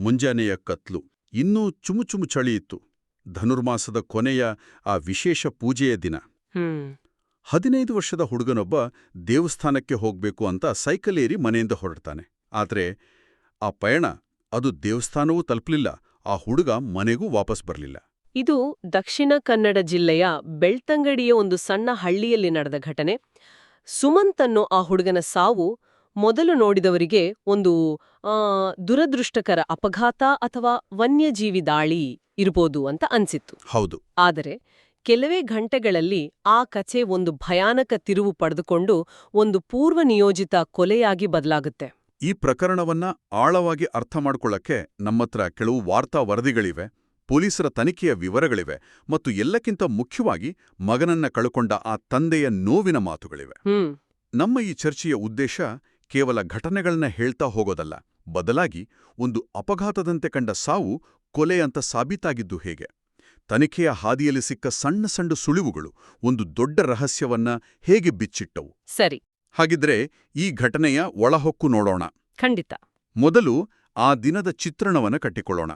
ಮುಂಜಾನೆಯ ಕತ್ಲು. ಇನ್ನೂ ಚುಮುಚುಮು ಚಳಿ ಇತ್ತು ಧನುರ್ಮಾಸದ ಕೊನೆಯ ಆ ವಿಶೇಷ ಪೂಜೆಯ ದಿನ. ಹದಿನೈದು ವರ್ಷದ ಹುಡುಗನೊಬ್ಬ ದೇವಸ್ಥಾನಕ್ಕೆ ಹೋಗ್ಬೇಕು ಅಂತ ಸೈಕಲ್ ಏರಿ ಮನೆಯಿಂದ ಹೊರಡ್ತಾನೆ. ಆದರೆ ಆ ಪಯಣ ಅದು ದೇವಸ್ಥಾನವೂ ತಲುಪಲಿಲ್ಲ. ಆ ಹುಡುಗ ಮನೆಗೂ ವಾಪಸ್ ಬರಲಿಲ್ಲ. ಇದು ದಕ್ಷಿಣ ಕನ್ನಡ ಜಿಲ್ಲೆಯ ಬೆಳ್ತಂಗಡಿಯ ಒಂದು ಸಣ್ಣ ಹಳ್ಳಿಯಲ್ಲಿ ನಡೆದ ಘಟನೆ. ಸುಮಂತ್ ಅನ್ನೋ ಆ ಹುಡುಗನ ಸಾವು ಮೊದಲು ನೋಡಿದವರಿಗೆ ಒಂದು ದುರದೃಷ್ಟಕರ ಅಪಘಾತ ಅಥವಾ ವನ್ಯಜೀವಿ ದಾಳಿ ಇರಬಹುದು ಅಂತ ಅನ್ಸಿತ್ತು. ಹೌದು. ಆದರೆ ಕೆಲವೇ ಗಂಟೆಗಳಲ್ಲಿ ಆ ಕಚೆ ಒಂದು ಭಯಾನಕ ತಿರುವು ಪಡೆದುಕೊಂಡು ಒಂದು ಪೂರ್ವ ನಿಯೋಜಿತ ಕೊಲೆಯಾಗಿ ಬದಲಾಗುತ್ತೆ. ಈ ಪ್ರಕರಣವನ್ನ ಆಳವಾಗಿ ಅರ್ಥ ಮಾಡಿಕೊಳ್ಳಕ್ಕೆ ನಮ್ಮತ್ರ ಕೆಲವು ವಾರ್ತಾ ವರದಿಗಳಿವೆ ಪೊಲೀಸರ ತನಿಖೆಯ ವಿವರಗಳಿವೆ ಮತ್ತು ಎಲ್ಲಕ್ಕಿಂತ ಮುಖ್ಯವಾಗಿ ಮಗನನ್ನ ಕಳುಕೊಂಡ ಆ ತಂದೆಯ ನೋವಿನ ಮಾತುಗಳಿವೆ. ನಮ್ಮ ಈ ಚರ್ಚೆಯ ಉದ್ದೇಶ ಕೇವಲ ಘಟನೆಗಳನ್ನ ಹೇಳ್ತಾ ಹೋಗೋದಲ್ಲ ಬದಲಾಗಿ ಒಂದು ಅಪಘಾತದಂತೆ ಕಂಡ ಸಾವು ಕೊಲೆ ಅಂತ ಸಾಬೀತಾಗಿದ್ದು ಹೇಗೆ? ತನಿಖೆಯ ಹಾದಿಯಲ್ಲಿ ಸಿಕ್ಕ ಸಣ್ಣ ಸಣ್ಣ ಸುಳಿವುಗಳು ಒಂದು ದೊಡ್ಡ ರಹಸ್ಯವನ್ನ ಹೇಗೆ ಬಿಚ್ಚಿಟ್ಟವು? ಸರಿ. ಹಾಗಿದ್ರೆ ಈ ಘಟನೆಯ ಒಳಹೊಕ್ಕು ನೋಡೋಣ. ಖಂಡಿತ. ಮೊದಲು ಆ ದಿನದ ಚಿತ್ರಣವನ್ನ ಕಟ್ಟಿಕೊಳ್ಳೋಣ.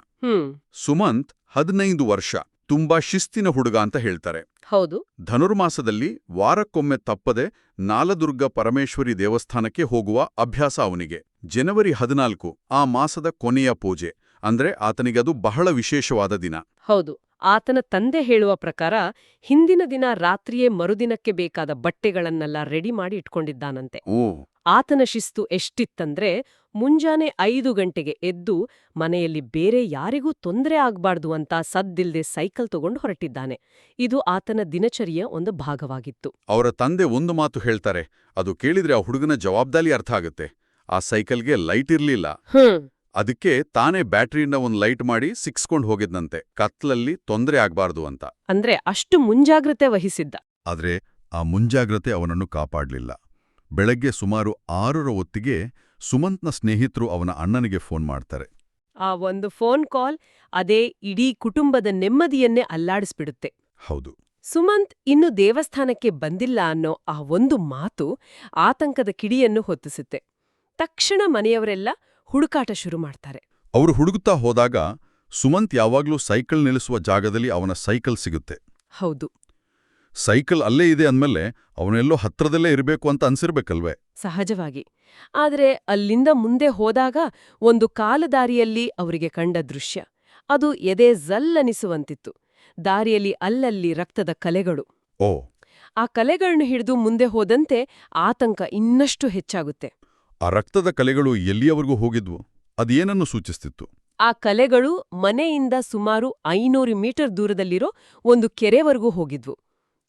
ಸುಮಂತ್ ಹದಿನೈದು ವರ್ಷ. ತುಂಬಾ ಶಿಸ್ತಿನ ಹುಡುಗ ಅಂತ ಹೇಳ್ತಾರೆ. ಹೌದು. ಧನುರ್ಮಾಸದಲ್ಲಿ ವಾರಕ್ಕೊಮ್ಮೆ ತಪ್ಪದೆ ನಾಲದುರ್ಗ ಪರಮೇಶ್ವರಿ ದೇವಸ್ಥಾನಕ್ಕೆ ಹೋಗುವ ಅಭ್ಯಾಸ ಅವನಿಗೆ. ಜನವರಿ ಹದಿನಾಲ್ಕು ಆ ಮಾಸದ ಕೊನೆಯ ಪೂಜೆ ಅಂದ್ರೆ ಆತನಿಗದು ಬಹಳ ವಿಶೇಷವಾದ ದಿನ. ಹೌದು. ಆತನ ತಂದೆ ಹೇಳುವ ಪ್ರಕಾರ ಹಿಂದಿನ ದಿನ ರಾತ್ರಿಯೇ ಮರುದಿನಕ್ಕೆ ಬೇಕಾದ ಬಟ್ಟೆಗಳನ್ನೆಲ್ಲ ರೆಡಿ ಮಾಡಿ ಇಟ್ಕೊಂಡಿದ್ದಾನಂತೆ. ಆತನ ಶಿಸ್ತು ಎಷ್ಟಿತ್ತಂದ್ರೆ ಮುಂಜಾನೆ ಐದು ಗಂಟೆಗೆ ಎದ್ದು ಮನೆಯಲ್ಲಿ ಬೇರೆ ಯಾರಿಗೂ ತೊಂದರೆ ಆಗ್ಬಾರ್ದು ಅಂತ ಸದ್ದಿಲ್ದೆ ಸೈಕಲ್ ತಗೊಂಡು ಹೊರಟಿದ್ದಾನೆ. ಇದು ಆತನ ದಿನಚರಿಯ ಒಂದು ಭಾಗವಾಗಿತ್ತು. ಅವರ ತಂದೆ ಒಂದು ಮಾತು ಹೇಳ್ತಾರೆ ಅದು ಕೇಳಿದ್ರೆ ಆ ಹುಡುಗನ ಜವಾಬ್ದಾರಿ ಅರ್ಥ ಆಗುತ್ತೆ. ಆ ಸೈಕಲ್ಗೆ ಲೈಟ್ ಇರ್ಲಿಲ್ಲ. ಹ್ಮ್. ಅದಕ್ಕೆ ತಾನೇ ಬ್ಯಾಟ್ರಿಯಿಂದ ಒಂದು ಲೈಟ್ ಮಾಡಿ ಸಿಕ್ಸ್ಕೊಂಡು ಹೋಗಿದ್ನಂತೆ. ಕತ್ಲಲ್ಲಿ ತೊಂದರೆ ಆಗ್ಬಾರ್ದು ಅಂತ. ಅಂದ್ರೆ ಅಷ್ಟು ಮುಂಜಾಗ್ರತೆ ವಹಿಸಿದ್ದ. ಆದ್ರೆ ಆ ಮುಂಜಾಗ್ರತೆ ಅವನನ್ನು ಕಾಪಾಡ್ಲಿಲ್ಲ. ಬೆಳಗ್ಗೆ ಸುಮಾರು ಆರರ ಹೊತ್ತಿಗೆ ಸುಮಂತ್ನ ಸ್ನೇಹಿತರು ಅವನ ಅಣ್ಣನಿಗೆ ಫೋನ್ ಮಾಡ್ತಾರೆ. ಆ ಒಂದು ಫೋನ್ ಕಾಲ್ ಅದೇ ಇಡೀ ಕುಟುಂಬದ ನೆಮ್ಮದಿಯನ್ನೇ ಅಲ್ಲಾಡಿಸ್ಬಿಡುತ್ತೆ. ಹೌದು. ಸುಮಂತ್ ಇನ್ನು ದೇವಸ್ಥಾನಕ್ಕೆ ಬಂದಿಲ್ಲ ಅನ್ನೋ ಆ ಒಂದು ಮಾತು ಆತಂಕದ ಕಿಡಿಯನ್ನು ಹೊತ್ತಿಸುತ್ತೆ. ತಕ್ಷಣ ಮನೆಯವರೆಲ್ಲ ಹುಡುಕಾಟ ಶುರು ಮಾಡ್ತಾರೆ. ಅವರು ಹುಡುಗುತ್ತಾ ಹೋದಾಗ ಸುಮಂತ್ ಯಾವಾಗ್ಲೂ ಸೈಕಲ್ ನಿಲ್ಲಿಸುವ ಜಾಗದಲ್ಲಿ ಅವನ ಸೈಕಲ್ ಸಿಗುತ್ತೆ. ಹೌದು. ಸೈಕಲ್ ಅಲ್ಲೇ ಇದೆ ಅಂದ್ಮೇಲೆ ಅವನೆಲ್ಲೋ ಹತ್ರದಲ್ಲೇ ಇರಬೇಕು ಅಂತ ಅನ್ಸಿರ್ಬೇಕಲ್ವೇ? ಸಹಜವಾಗಿ. ಆದರೆ ಅಲ್ಲಿಂದ ಮುಂದೆ ಹೋದಾಗ ಒಂದು ಕಾಲದಾರಿಯಲ್ಲಿ ಅವರಿಗೆ ಕಂಡ ದೃಶ್ಯ. ಅದು ಎದೆ ಜಲ್ಲನಿಸುವಂತಿತ್ತು. ದಾರಿಯಲ್ಲಿ ಅಲ್ಲಲ್ಲಿ ರಕ್ತದ ಕಲೆಗಳು. ಓ. ಆ ಕಲೆಗಳನ್ನು ಹಿಡಿದು ಮುಂದೆ ಹೋದಂತೆ ಆತಂಕ ಇನ್ನಷ್ಟು ಹೆಚ್ಚಾಗುತ್ತೆ. ಆ ರಕ್ತದ ಕಲೆಗಳು ಎಲ್ಲಿಯವರೆಗೂ ಹೋಗಿದ್ವು? ಅದೇನನ್ನು ಸೂಚಿಸ್ತಿತ್ತು? ಆ ಕಲೆಗಳು ಮನೆಯಿಂದ ಸುಮಾರು ಐನೂರು ಮೀಟರ್ ದೂರದಲ್ಲಿರೋ ಒಂದು ಕೆರೆವರೆಗೂ ಹೋಗಿದ್ವು.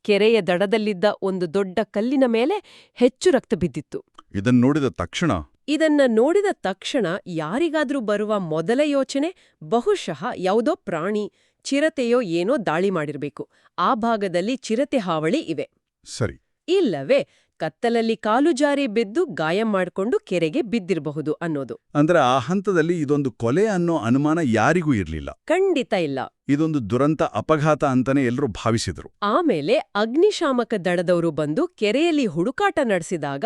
ಕೆರೆಯ ದಡದಲ್ಲಿದ್ದ ಒಂದು ದೊಡ್ಡ ಕಲ್ಲಿನ ಮೇಲೆ ಹೆಚ್ಚು ರಕ್ತ ಬಿದ್ದಿತ್ತು. ಇದನ್ನು ನೋಡಿದ ತಕ್ಷಣ? ಇದನ್ನ ನೋಡಿದ ತಕ್ಷಣ ಯಾರಿಗಾದ್ರೂ ಬರುವ ಮೊದಲ ಯೋಚನೆ ಬಹುಶಃ ಯಾವುದೋ ಪ್ರಾಣಿ ಚಿರತೆಯೋ ಏನೋ ದಾಳಿ ಮಾಡಿರಬೇಕು. ಆ ಭಾಗದಲ್ಲಿ ಚಿರತೆ ಹಾವಳಿ ಇವೆ. ಸರಿ. ಇಲ್ಲವೇ? ಕತ್ತಲಲ್ಲಿ ಕಾಲು ಜಾರಿ ಬಿದ್ದು ಗಾಯ ಮಾಡ್ಕೊಂಡು ಕೆರೆಗೆ ಬಿದ್ದಿರಬಹುದು ಅನ್ನೋದು. ಅಂದ್ರೆ ಆ ಹಂತದಲ್ಲಿ ಇದೊಂದು ಕೊಲೆ ಅನ್ನೋ ಅನುಮಾನ ಯಾರಿಗೂ ಇರಲಿಲ್ಲ. ಖಂಡಿತ ಇಲ್ಲ. ಇದೊಂದು ದುರಂತ ಅಪಘಾತ ಅಂತಾನೆ ಎಲ್ಲರೂ ಭಾವಿಸಿದ್ರು. ಆಮೇಲೆ ಅಗ್ನಿಶಾಮಕ ದಡದವರು ಬಂದು ಕೆರೆಯಲ್ಲಿ ಹುಡುಕಾಟ ನಡೆಸಿದಾಗ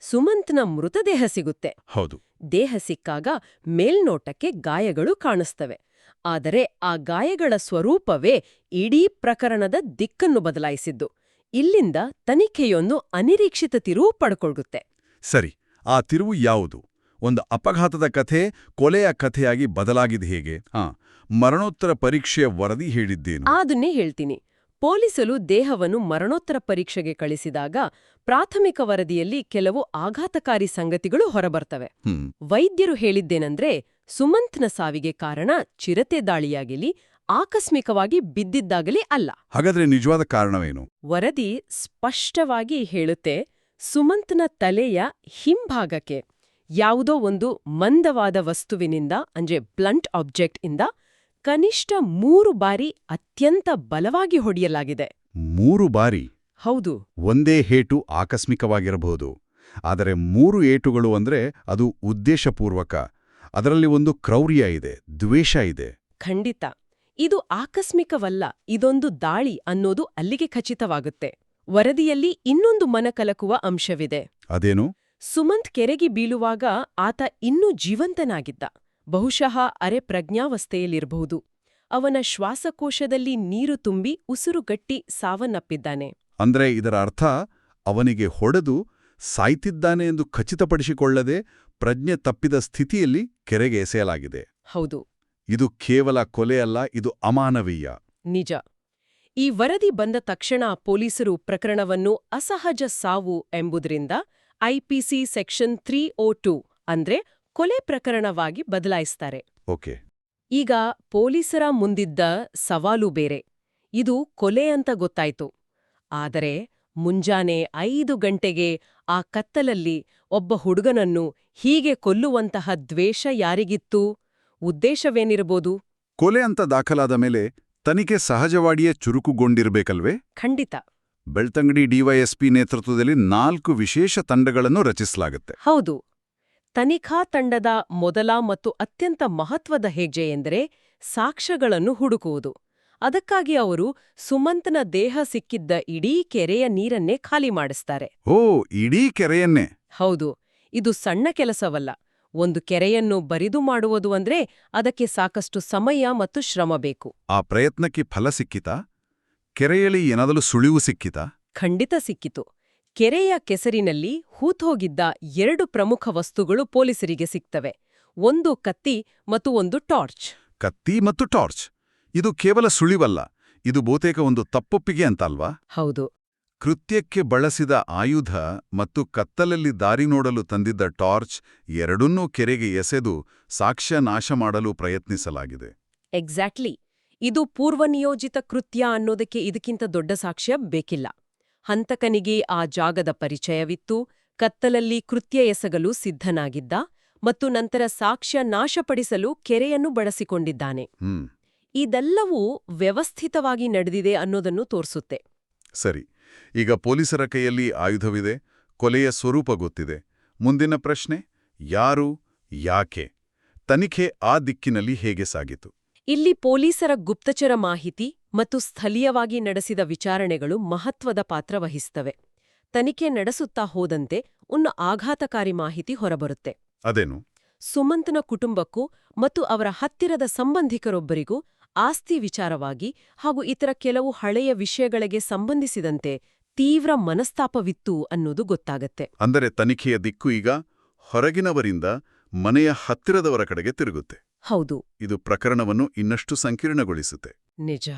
ಸುಮಂತ್ನ ಮೃತದೇಹ ಸಿಗುತ್ತೆ. ಹೌದು. ದೇಹ ಸಿಕ್ಕಾಗ ಮೇಲ್ನೋಟಕ್ಕೆ ಗಾಯಗಳು ಕಾಣಿಸ್ತವೆ. ಆದರೆ ಆ ಗಾಯಗಳ ಸ್ವರೂಪವೇ ಇಡೀ ಪ್ರಕರಣದ ದಿಕ್ಕನ್ನು ಬದಲಾಯಿಸಿದ್ದು. ಇಲ್ಲಿಂದ ತನಿಖೆಯೊಂದು ಅನಿರೀಕ್ಷಿತ ತಿರುವು ಪಡ್ಕೊಳ್ಗುತ್ತೆ. ಸರಿ ಆ ತಿರುವು ಯಾವುದು? ಒಂದು ಅಪಘಾತದ ಕಥೆ ಕೊಲೆಯ ಕಥೆಯಾಗಿ ಬದಲಾಗಿದೆ ಹೇಗೆ? ಹಾ ಮರಣೋತ್ತರ ಪರೀಕ್ಷೆಯ ವರದಿ ಹೇಳಿದ್ದೇನು? ಅದನ್ನೇ ಹೇಳ್ತೀನಿ. ಪೊಲೀಸರು ದೇಹವನ್ನು ಮರಣೋತ್ತರ ಪರೀಕ್ಷೆಗೆ ಕಳಿಸಿದಾಗ ಪ್ರಾಥಮಿಕ ವರದಿಯಲ್ಲಿ ಕೆಲವು ಆಘಾತಕಾರಿ ಸಂಗತಿಗಳು ಹೊರಬರ್ತವೆ. ವೈದ್ಯರು ಹೇಳಿದ್ದೇನೆಂದ್ರೆ ಸುಮಂತ್ನ ಸಾವಿಗೆ ಕಾರಣ ಚಿರತೆ ದಾಳಿಯಾಗಲಿ ಆಕಸ್ಮಿಕವಾಗಿ ಬಿದ್ದಿದ್ದಾಗಲಿ ಅಲ್ಲ. ಹಾಗಾದ್ರೆ ನಿಜವಾದ ಕಾರಣವೇನು? ವರದಿ ಸ್ಪಷ್ಟವಾಗಿ ಹೇಳುತ್ತೆ ಸುಮಂತ್ನ ತಲೆಯ ಹಿಂಭಾಗಕ್ಕೆ ಯಾವುದೋ ಒಂದು ಮಂದವಾದ ವಸ್ತುವಿನಿಂದ ಅಂದ್ರೆ ಬ್ಲಂಟ್ ಆಬ್ಜೆಕ್ಟ್ ಇಂದ ಕನಿಷ್ಠ ಮೂರು ಬಾರಿ ಅತ್ಯಂತ ಬಲವಾಗಿ ಹೊಡೆಯಲಾಗಿದೆ. ಮೂರು ಬಾರಿ? ಹೌದು. ಒಂದೇ ಹೇಟು ಆಕಸ್ಮಿಕವಾಗಿರಬಹುದು. ಆದರೆ ಮೂರು ಏಟುಗಳು ಅಂದ್ರೆ ಅದು ಉದ್ದೇಶಪೂರ್ವಕ. ಅದರಲ್ಲಿ ಒಂದು ಕ್ರೌರ್ಯ ಇದೆ ದ್ವೇಷ ಇದೆ. ಖಂಡಿತ. ಇದು ಆಕಸ್ಮಿಕವಲ್ಲ ಇದೊಂದು ದಾಳಿ ಅನ್ನೋದು ಅಲ್ಲಿಗೆ ಖಚಿತವಾಗುತ್ತೆ. ವರದಿಯಲ್ಲಿ ಇನ್ನೊಂದು ಮನಕಲಕುವ ಅಂಶವಿದೆ. ಅದೇನು? ಸುಮಂತ್ ಕೆರೆಗೆ ಬೀಳುವಾಗ ಆತ ಇನ್ನೂ ಜೀವಂತನಾಗಿದ್ದ. ಬಹುಶಃ ಅರೆ ಪ್ರಜ್ಞಾವಸ್ಥೆಯಲ್ಲಿರಬಹುದು. ಅವನ ಶ್ವಾಸಕೋಶದಲ್ಲಿ ನೀರು ತುಂಬಿ ಉಸಿರುಗಟ್ಟಿ ಸಾವನ್ನಪ್ಪಿದ್ದಾನೆ. ಅಂದ್ರೆ ಇದರ ಅರ್ಥ ಅವನಿಗೆ ಹೊಡೆದು ಸಾಯ್ತಿದ್ದಾನೆ ಎಂದು ಖಚಿತಪಡಿಸಿಕೊಳ್ಳದೆ ಪ್ರಜ್ಞೆ ತಪ್ಪಿದ ಸ್ಥಿತಿಯಲ್ಲಿ ಕೆರೆಗೆ ಎಸೆಯಲಾಗಿದೆ. ಹೌದು. ಇದು ಕೇವಲ ಕೊಲೆಯಲ್ಲ ಇದು ಅಮಾನವೀಯ. ನಿಜ. ಈ ವರದಿ ಬಂದ ತಕ್ಷಣ ಪೊಲೀಸರು ಪ್ರಕರಣವನ್ನು ಅಸಹಜ ಸಾವು ಎಂಬುದರಿಂದ IPC section three O two ಅಂದ್ರೆ ಕೊಲೆ ಪ್ರಕರಣವಾಗಿ ಬದಲಾಯಿಸ್ತಾರೆ. ಓಕೆ. ಈಗ ಪೊಲೀಸರ ಮುಂದಿದ್ದ ಸವಾಲು ಬೇರೆ. ಇದು ಕೊಲೆ ಅಂತ ಗೊತ್ತಾಯ್ತು. ಆದರೆ ಮುಂಜಾನೆ ಐದು ಗಂಟೆಗೆ ಆ ಕತ್ತಲಲ್ಲಿ ಒಬ್ಬ ಹುಡುಗನನ್ನು ಹೀಗೆ ಕೊಲ್ಲುವಂತಹ ದ್ವೇಷ ಯಾರಿಗಿತ್ತು? ಉದ್ದೇಶವೇನಿರಬಹುದು? ಕೊಲೆ ಅಂತ ದಾಖಲಾದ ಮೇಲೆ ತನಿಖೆ ಸಹಜವಾಗಿಯೇ ಚುರುಕುಗೊಂಡಿರಬೇಕಲ್ವೇ? ಖಂಡಿತ. ಬೆಳ್ತಂಗಡಿ ಡಿವೈಎಸ್ಪಿ ನೇತೃತ್ವದಲ್ಲಿ ನಾಲ್ಕು ವಿಶೇಷ ತಂಡಗಳನ್ನು ರಚಿಸಲಾಗುತ್ತೆ. ಹೌದು. ತನಿಖಾ ತಂಡದ ಮೊದಲ ಮತ್ತು ಅತ್ಯಂತ ಮಹತ್ವದ ಹೆಜ್ಜೆ ಎಂದರೆ ಸಾಕ್ಷ್ಯಗಳನ್ನು ಹುಡುಕುವುದು. ಅದಕ್ಕಾಗಿ ಅವರು ಸುಮಂತನ ದೇಹ ಸಿಕ್ಕಿದ್ದ ಇಡೀ ಕೆರೆಯ ನೀರನ್ನೇ ಖಾಲಿ ಮಾಡಿಸ್ತಾರೆ. ಓ ಇಡೀ ಕೆರೆಯನ್ನೇ? ಹೌದು. ಇದು ಸಣ್ಣ ಕೆಲಸವಲ್ಲ. ಒಂದು ಕೆರೆಯನ್ನು ಬರಿದು ಮಾಡುವುದು ಅಂದ್ರೆ ಅದಕ್ಕೆ ಸಾಕಷ್ಟು ಸಮಯ ಮತ್ತು ಶ್ರಮ ಬೇಕು. ಆ ಪ್ರಯತ್ನಕ್ಕೆ ಫಲ ಸಿಕ್ಕಿತಾ? ಕೆರೆಯಲ್ಲಿ ಏನಾದರೂ ಸುಳಿವು ಸಿಕ್ಕಿತಾ? ಖಂಡಿತ ಸಿಕ್ಕಿತು. ಕೆರೆಯ ಕೆಸರಿನಲ್ಲಿ ಹೂತೋಗಿದ್ದ ಎರಡು ಪ್ರಮುಖ ವಸ್ತುಗಳು ಪೊಲೀಸರಿಗೆ ಸಿಗ್ತವೆ. ಒಂದು ಕತ್ತಿ ಮತ್ತು ಒಂದು ಟಾರ್ಚ್. ಕತ್ತಿ ಮತ್ತು ಟಾರ್ಚ್. ಇದು ಕೇವಲ ಸುಳಿವಲ್ಲ ಇದು ಬಹುತೇಕ ಒಂದು ತಪ್ಪೊಪ್ಪಿಗೆ ಅಂತಲ್ವಾ? ಹೌದು. ಕೃತ್ಯಕ್ಕೆ ಬಳಸಿದ ಆಯುಧ ಮತ್ತು ಕತ್ತಲಲ್ಲಿ ದಾರಿ ನೋಡಲು ತಂದಿದ್ದ ಟಾರ್ಚ್ ಎರಡನ್ನೂ ಕೆರೆಗೆ ಎಸೆದು ಸಾಕ್ಷ್ಯ ನಾಶ ಮಾಡಲು ಪ್ರಯತ್ನಿಸಲಾಗಿದೆ. ಎಕ್ಸಾಕ್ಟ್ಲಿ ಇದು ಪೂರ್ವನಿಯೋಜಿತ ಕೃತ್ಯ ಅನ್ನೋದಕ್ಕೆ ಇದಕ್ಕಿಂತ ದೊಡ್ಡ ಸಾಕ್ಷ್ಯ ಬೇಕಿಲ್ಲ. ಹಂತಕನಿಗೆ ಆ ಜಾಗದ ಪರಿಚಯವಿತ್ತು ಕತ್ತಲಲ್ಲಿ ಕೃತ್ಯ ಎಸಗಲು ಸಿದ್ಧನಾಗಿದ್ದ ಮತ್ತು ನಂತರ ಸಾಕ್ಷ್ಯ ನಾಶಪಡಿಸಲು ಕೆರೆಯನ್ನು ಬಳಸಿಕೊಂಡಿದ್ದಾನೆ. ಇದೆಲ್ಲವೂ ವ್ಯವಸ್ಥಿತವಾಗಿ ನಡೆದಿದೆ ಅನ್ನೋದನ್ನು ತೋರಿಸುತ್ತೆ. ಸರಿ. ಈಗ ಪೊಲೀಸರ ಕೈಯಲ್ಲಿ ಆಯುಧವಿದೆ ಕೊಲೆಯ ಸ್ವರೂಪ ಗೊತ್ತಿದೆ. ಮುಂದಿನ ಪ್ರಶ್ನೆ ಯಾರು ಯಾಕೆ? ತನಿಖೆ ಆ ದಿಕ್ಕಿನಲ್ಲಿ ಹೇಗೆ ಸಾಗಿತು? ಇಲ್ಲಿ ಪೊಲೀಸರ ಗುಪ್ತಚರ ಮಾಹಿತಿ ಮತ್ತು ಸ್ಥಳೀಯವಾಗಿ ನಡೆಸಿದ ವಿಚಾರಣೆಗಳು ಮಹತ್ವದ ಪಾತ್ರ ವಹಿಸ್ತವೆ ತನಿಖೆ ನಡೆಸುತ್ತಾ ಹೋದಂತೆ ಒಂದು ಆಘಾತಕಾರಿ ಮಾಹಿತಿ ಹೊರಬರುತ್ತೆ. ಅದೇನು? ಸುಮಂತನ ಕುಟುಂಬಕ್ಕೂ ಮತ್ತು ಅವರ ಹತ್ತಿರದ ಸಂಬಂಧಿಕರೊಬ್ಬರಿಗೂ ಆಸ್ತಿ ವಿಚಾರವಾಗಿ ಹಾಗೂ ಇತರ ಕೆಲವು ಹಳೆಯ ವಿಷಯಗಳಿಗೆ ಸಂಬಂಧಿಸಿದಂತೆ ತೀವ್ರ ಮನಸ್ತಾಪವಿತ್ತು ಅನ್ನೋದು ಗೊತ್ತಾಗತ್ತೆ. ಅಂದರೆ ತನಿಖೆಯ ದಿಕ್ಕು ಈಗ ಹೊರಗಿನವರಿಂದ ಮನೆಯ ಹತ್ತಿರದವರ ಕಡೆಗೆ ತಿರುಗುತ್ತೆ. ಹೌದು. ಇದು ಪ್ರಕರಣವನ್ನು ಇನ್ನಷ್ಟು ಸಂಕೀರ್ಣಗೊಳಿಸುತ್ತೆ. ನಿಜ.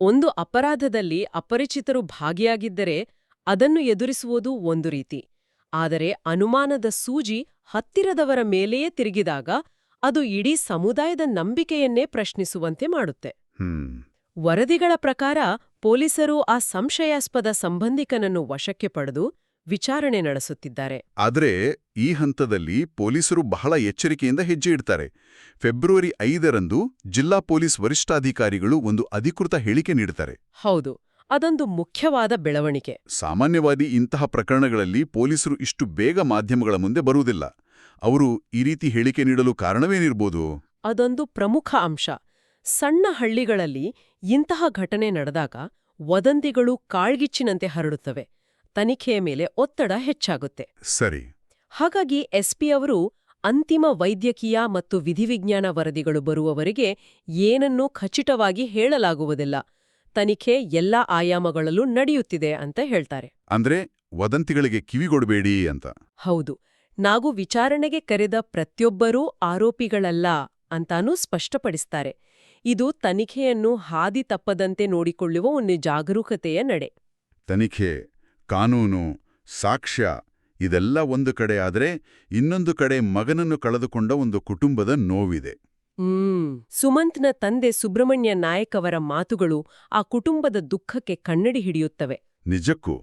ಒಂದು ಅಪರಾಧದಲ್ಲಿ ಅಪರಿಚಿತರು ಭಾಗಿಯಾಗಿದ್ದರೆ ಅದನ್ನು ಎದುರಿಸುವುದು ಒಂದು ರೀತಿ. ಆದರೆ ಅನುಮಾನದ ಸೂಜಿ ಹತ್ತಿರದವರ ಮೇಲೆಯೇ ತಿರುಗಿದಾಗ ಅದು ಇಡೀ ಸಮುದಾಯದ ನಂಬಿಕೆಯನ್ನೇ ಪ್ರಶ್ನಿಸುವಂತೆ ಮಾಡುತ್ತೆ. ಹ್ಮ್. ವರದಿಗಳ ಪ್ರಕಾರ ಪೊಲೀಸರು ಆ ಸಂಶಯಾಸ್ಪದ ಸಂಬಂಧಿಕನನ್ನು ವಶಕ್ಕೆ ಪಡೆದು ವಿಚಾರಣೆ ನಡೆಸುತ್ತಿದ್ದಾರೆ. ಆದರೆ ಈ ಹಂತದಲ್ಲಿ ಪೊಲೀಸರು ಬಹಳ ಎಚ್ಚರಿಕೆಯಿಂದ ಹೆಜ್ಜೆ ಇಡ್ತಾರೆ. ಫೆಬ್ರವರಿ ಐದರಂದು ಜಿಲ್ಲಾ ಪೊಲೀಸ್ ವರಿಷ್ಠಾಧಿಕಾರಿಗಳು ಒಂದು ಅಧಿಕೃತ ಹೇಳಿಕೆ ನೀಡುತ್ತಾರೆ. ಹೌದು ಅದೊಂದು ಮುಖ್ಯವಾದ ಬೆಳವಣಿಗೆ. ಸಾಮಾನ್ಯವಾದಿ ಇಂತಹ ಪ್ರಕರಣಗಳಲ್ಲಿ ಪೊಲೀಸರು ಇಷ್ಟು ಬೇಗ ಮಾಧ್ಯಮಗಳ ಮುಂದೆ ಬರುವುದಿಲ್ಲ. ಅವರು ಈ ರೀತಿ ಹೇಳಿಕೆ ನೀಡಲು ಕಾರಣವೇನಿರ್ಬೋದು? ಅದೊಂದು ಪ್ರಮುಖ ಅಂಶ. ಸಣ್ಣ ಹಳ್ಳಿಗಳಲ್ಲಿ ಇಂತಹ ಘಟನೆ ನಡೆದಾಗ ವದಂತಿಗಳು ಕಾಳ್ಗಿಚ್ಚಿನಂತೆ ಹರಡುತ್ತವೆ. ತನಿಖೆಯ ಮೇಲೆ ಒತ್ತಡ ಹೆಚ್ಚಾಗುತ್ತೆ. ಸರಿ. ಹಾಗಾಗಿ ಎಸ್ಪಿ ಅವರು ಅಂತಿಮ ವೈದ್ಯಕೀಯ ಮತ್ತು ವಿಧಿವಿಜ್ಞಾನ ವರದಿಗಳು ಬರುವವರೆಗೆ ಏನನ್ನೂ ಖಚಿತವಾಗಿ ಹೇಳಲಾಗುವುದಿಲ್ಲ. ತನಿಖೆ ಎಲ್ಲಾ ಆಯಾಮಗಳಲ್ಲೂ ನಡೆಯುತ್ತಿದೆ ಅಂತ ಹೇಳ್ತಾರೆ. ಅಂದ್ರೆ ವದಂತಿಗಳಿಗೆ ಕಿವಿಗೊಡಬೇಡಿ ಅಂತ. ಹೌದು. ನಾವು ವಿಚಾರಣೆಗೆ ಕರೆದ ಪ್ರತಿಯೊಬ್ಬರೂ ಆರೋಪಿಗಳಲ್ಲ ಅಂತಾನೂ ಸ್ಪಷ್ಟಪಡಿಸ್ತಾರೆ. ಇದು ತನಿಖೆಯನ್ನು ಹಾದಿ ತಪ್ಪದಂತೆ ನೋಡಿಕೊಳ್ಳುವ ಒಂದು ಜಾಗರೂಕತೆಯ ನಡೆ. ತನಿಖೆ ಕಾನೂನು ಸಾಕ್ಷ್ಯ ಇದೆಲ್ಲ ಒಂದು ಕಡೆ ಆದರೆ ಇನ್ನೊಂದು ಕಡೆ ಮಗನನ್ನು ಕಳೆದುಕೊಂಡ ಒಂದು ಕುಟುಂಬದ ನೋವಿದೆ. ಹ್ಮ್. ಸುಮಂತ್ನ ತಂದೆ ಸುಬ್ರಹ್ಮಣ್ಯ ನಾಯಕ್ ಅವರ ಮಾತುಗಳು ಆ ಕುಟುಂಬದ ದುಃಖಕ್ಕೆ ಕನ್ನಡಿ ಹಿಡಿಯುತ್ತವೆ. ನಿಜಕ್ಕೂ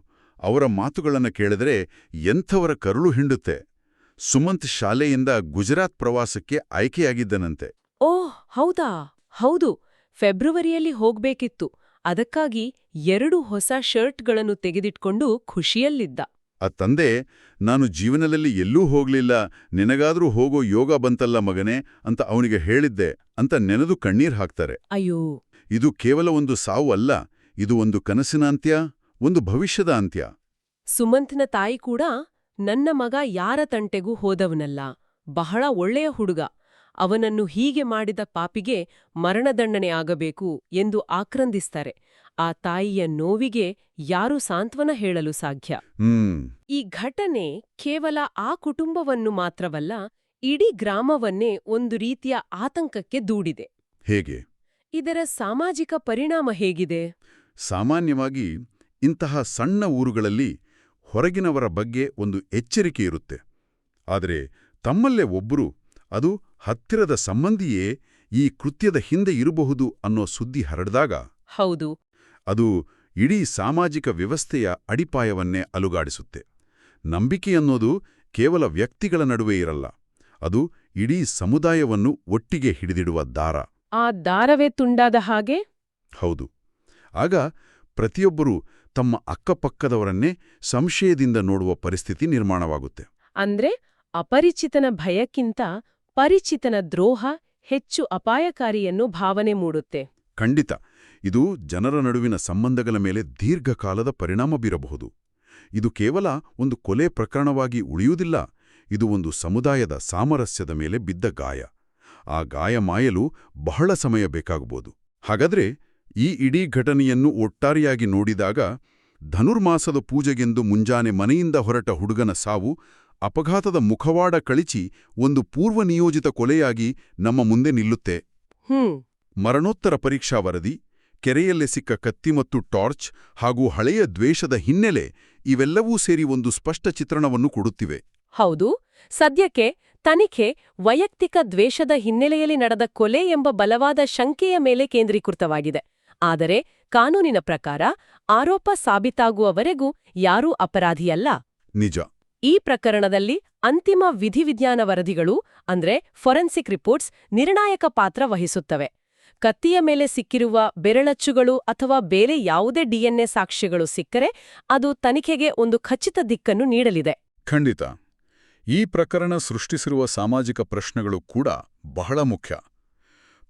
ಅವರ ಮಾತುಗಳನ್ನು ಕೇಳಿದರೆ ಎಂಥವರ ಕರುಳು ಹಿಂಡುತ್ತೆ. ಸುಮಂತ್ ಶಾಲೆಯಿಂದ ಗುಜರಾತ್ ಪ್ರವಾಸಕ್ಕೆ ಆಯ್ಕೆಯಾಗಿದ್ದನಂತೆ. ಓಹ್ ಹೌದಾ? ಹೌದು ಫೆಬ್ರವರಿಯಲ್ಲಿ ಹೋಗ್ಬೇಕಿತ್ತು. ಅದಕ್ಕಾಗಿ ಎರಡು ಹೊಸ ಶರ್ಟ್ಗಳನ್ನು ತೆಗೆದಿಟ್ಕೊಂಡು ಖುಷಿಯಲ್ಲಿದ್ದ. ಆ ತಂದೆ ನಾನು ಜೀವನದಲ್ಲಿ ಎಲ್ಲೂ ಹೋಗ್ಲಿಲ್ಲ ನಿನಗಾದ್ರೂ ಹೋಗೋ ಯೋಗ ಬಂತಲ್ಲ ಮಗನೇ ಅಂತ ಅವನಿಗೆ ಹೇಳಿದ್ದೆ ಅಂತ ನೆನೆದು ಕಣ್ಣೀರ್ ಹಾಕ್ತಾರೆ. ಅಯ್ಯೋ. ಇದು ಕೇವಲ ಒಂದು ಸಾವು ಅಲ್ಲ ಇದು ಒಂದು ಕನಸಿನ ಅಂತ್ಯ ಒಂದು ಭವಿಷ್ಯದ ಅಂತ್ಯ. ಸುಮಂತ್ನ ತಾಯಿ ಕೂಡ ನನ್ನ ಮಗ ಯಾರ ತಂಟೆಗೂ ಹೋದವನಲ್ಲ ಬಹಳ ಒಳ್ಳೆಯ ಹುಡುಗ. ಅವನನ್ನು ಹೀಗೆ ಮಾಡಿದ ಪಾಪಿಗೆ ಮರಣದಂಡನೆ ಆಗಬೇಕು ಎಂದು ಆಕ್ರಂದಿಸ್ತಾರೆ. ಆ ತಾಯಿಯ ನೋವಿಗೆ ಯಾರೂ ಸಾಂತ್ವನ ಹೇಳಲು ಸಾಧ್ಯ. ಈ ಘಟನೆ ಕೇವಲ ಆ ಕುಟುಂಬವನ್ನು ಮಾತ್ರವಲ್ಲ ಇಡೀ ಗ್ರಾಮವನ್ನೇ ಒಂದು ರೀತಿಯ ಆತಂಕಕ್ಕೆ ದೂಡಿದೆ. ಹೇಗೆ? ಇದರ ಸಾಮಾಜಿಕ ಪರಿಣಾಮ ಹೇಗಿದೆ? ಸಾಮಾನ್ಯವಾಗಿ ಇಂತಹ ಸಣ್ಣ ಊರುಗಳಲ್ಲಿ ಹೊರಗಿನವರ ಬಗ್ಗೆ ಒಂದು ಎಚ್ಚರಿಕೆ ಇರುತ್ತೆ. ಆದರೆ ತಮ್ಮಲ್ಲೇ ಒಬ್ಬರು ಅದು ಹತ್ತಿರದ ಸಂಬಂಧಿಯೇ ಈ ಕೃತ್ಯದ ಹಿಂದೆ ಇರಬಹುದು ಅನ್ನೋ ಸುದ್ದಿ ಹರಡಿದಾಗ ಹೌದು. ಅದು ಇಡೀ ಸಾಮಾಜಿಕ ವ್ಯವಸ್ಥೆಯ ಅಡಿಪಾಯವನ್ನೇ ಅಲುಗಾಡಿಸುತ್ತೆ. ನಂಬಿಕೆ ಅನ್ನೋದು ಕೇವಲ ವ್ಯಕ್ತಿಗಳ ನಡುವೆ ಇರಲ್ಲ ಅದು ಇಡೀ ಸಮುದಾಯವನ್ನು ಒಟ್ಟಿಗೆ ಹಿಡಿದಿಡುವ ದಾರ. ಆ ದಾರವೇ ತುಂಡಾದ ಹಾಗೆ? ಹೌದು. ಆಗ ಪ್ರತಿಯೊಬ್ಬರೂ ತಮ್ಮ ಅಕ್ಕಪಕ್ಕದವರನ್ನೇ ಸಂಶಯದಿಂದ ನೋಡುವ ಪರಿಸ್ಥಿತಿ ನಿರ್ಮಾಣವಾಗುತ್ತೆ. ಅಂದ್ರೆ ಅಪರಿಚಿತನ ಭಯಕ್ಕಿಂತ ಪರಿಚಿತನ ದ್ರೋಹ ಹೆಚ್ಚು ಅಪಾಯಕಾರಿಯನ್ನು ಭಾವನೆ ಮೂಡುತ್ತೆ. ಖಂಡಿತ. ಇದು ಜನರ ನಡುವಿನ ಸಂಬಂಧಗಳ ಮೇಲೆ ದೀರ್ಘಕಾಲದ ಪರಿಣಾಮ ಬೀರಬಹುದು. ಇದು ಕೇವಲ ಒಂದು ಕೊಲೆ ಪ್ರಕರಣವಾಗಿ ಉಳಿಯುವುದಿಲ್ಲ ಇದು ಒಂದು ಸಮುದಾಯದ ಸಾಮರಸ್ಯದ ಮೇಲೆ ಬಿದ್ದ ಗಾಯ. ಆ ಗಾಯ ಮಾಯಲು ಬಹಳ ಸಮಯ ಬೇಕಾಗಬಹುದು. ಹಾಗಾದ್ರೆ ಈ ಇಡೀ ಘಟನೆಯನ್ನು ಒಟ್ಟಾರೆಯಾಗಿ ನೋಡಿದಾಗ ಧನುರ್ಮಾಸದ ಪೂಜೆಗೆಂದು ಮುಂಜಾನೆ ಮನೆಯಿಂದ ಹೊರಟ ಹುಡುಗನ ಸಾವು ಅಪಘಾತದ ಮುಖವಾಡ ಕಳಿಚಿ ಒಂದು ಪೂರ್ವನಿಯೋಜಿತ ಕೊಲೆಯಾಗಿ ನಮ್ಮ ಮುಂದೆ ನಿಲ್ಲುತ್ತೆ. ಮರಣೋತ್ತರ ಪರೀಕ್ಷಾ ವರದಿ ಕೆರೆಯಲ್ಲೇ ಸಿಕ್ಕ ಕತ್ತಿ ಮತ್ತು ಟಾರ್ಚ್ ಹಾಗೂ ಹಳೆಯ ದ್ವೇಷದ ಹಿನ್ನೆಲೆ ಇವೆಲ್ಲವೂ ಸೇರಿ ಒಂದು ಸ್ಪಷ್ಟ ಚಿತ್ರಣವನ್ನು ಕೊಡುತ್ತಿವೆ. ಹೌದು ಸದ್ಯಕ್ಕೆ ತನಿಖೆ ವೈಯಕ್ತಿಕ ದ್ವೇಷದ ಹಿನ್ನೆಲೆಯಲ್ಲಿ ನಡೆದ ಕೊಲೆ ಎಂಬ ಬಲವಾದ ಶಂಕೆಯ ಮೇಲೆ ಕೇಂದ್ರೀಕೃತವಾಗಿದೆ. ಆದರೆ ಕಾನೂನಿನ ಪ್ರಕಾರ ಆರೋಪ ಸಾಬೀತಾಗುವವರೆಗೂ ಯಾರೂ ಅಪರಾಧಿಯಲ್ಲ. ನಿಜ. ಈ ಪ್ರಕರಣದಲ್ಲಿ ಅಂತಿಮ ವಿಧಿವಿಜ್ಞಾನ ವರದಿಗಳು ಅಂದ್ರೆ ಫೊರೆನ್ಸಿಕ್ ರಿಪೋರ್ಟ್ಸ್ ನಿರ್ಣಾಯಕ ಪಾತ್ರ ವಹಿಸುತ್ತವೆ. ಕತ್ತಿಯ ಮೇಲೆ ಸಿಕ್ಕಿರುವ ಬೆರಳಚ್ಚುಗಳು ಅಥವಾ ಬೇರೆ ಯಾವುದೇ ಡಿಎನ್ಎ ಸಾಕ್ಷ್ಯಗಳು ಸಿಕ್ಕರೆ ಅದು ತನಿಖೆಗೆ ಒಂದು ಖಚಿತ ದಿಕ್ಕನ್ನು ನೀಡಲಿದೆ. ಖಂಡಿತ. ಈ ಪ್ರಕರಣ ಸೃಷ್ಟಿಸಿರುವ ಸಾಮಾಜಿಕ ಪ್ರಶ್ನೆಗಳು ಕೂಡ ಬಹಳ ಮುಖ್ಯ.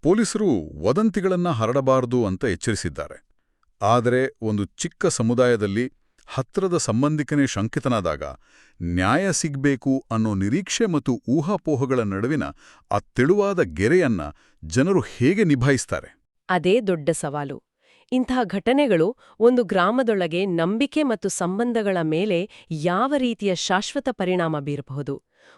ಪೊಲೀಸರು ವದಂತಿಗಳನ್ನ ಹರಡಬಾರದು ಅಂತ ಎಚ್ಚರಿಸಿದ್ದಾರೆ. ಆದರೆ ಒಂದು ಚಿಕ್ಕ ಸಮುದಾಯದಲ್ಲಿ ಹತ್ರದ ಸಂಬಂಧಿಕನೇ ಶಂಕಿತನಾದಾಗ ನ್ಯಾಯ ಸಿಗಬೇಕು ಅನ್ನೋ ನಿರೀಕ್ಷೆ ಮತ್ತು ಊಹಾಪೋಹಗಳ ನಡುವಿನ ಆ ತೆಳುವಾದ ಗೆರೆಯನ್ನ ಜನರು ಹೇಗೆ ನಿಭಾಯಿಸ್ತಾರೆ? ಅದೇ ದೊಡ್ಡ ಸವಾಲು. ಇಂತಹ ಘಟನೆಗಳು ಒಂದು ಗ್ರಾಮದೊಳಗೆ ನಂಬಿಕೆ ಮತ್ತು ಸಂಬಂಧಗಳ ಮೇಲೆ ಯಾವ ರೀತಿಯ ಶಾಶ್ವತ ಪರಿಣಾಮ ಬೀರಬಹುದು?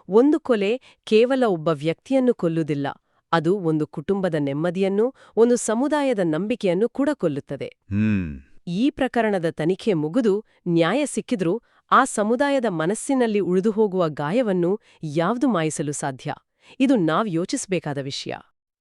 ಒಂದು ಕೊಲೆ ಕೇವಲ ಒಬ್ಬ ವ್ಯಕ್ತಿಯನ್ನು ಕೊಲ್ಲುವುದಿಲ್ಲ. ಅದು ಒಂದು ಕುಟುಂಬದ ನೆಮ್ಮದಿಯನ್ನು ಒಂದು ಸಮುದಾಯದ ನಂಬಿಕೆಯನ್ನು ಕೂಡ ಕೊಲ್ಲುತ್ತದೆ. ಈ ಪ್ರಕರಣದ ತನಿಖೆ ಮುಗಿದು ನ್ಯಾಯ ಸಿಕ್ಕಿದ್ರೂ ಆ ಸಮುದಾಯದ ಮನಸ್ಸಿನಲ್ಲಿ ಉಳಿದುಹೋಗುವ ಗಾಯವನ್ನು ಯಾವ್ದು ಮಾಯಿಸಲು ಸಾಧ್ಯ? ಇದು ನಾವ್ ಯೋಚಿಸಬೇಕಾದ ವಿಷಯ.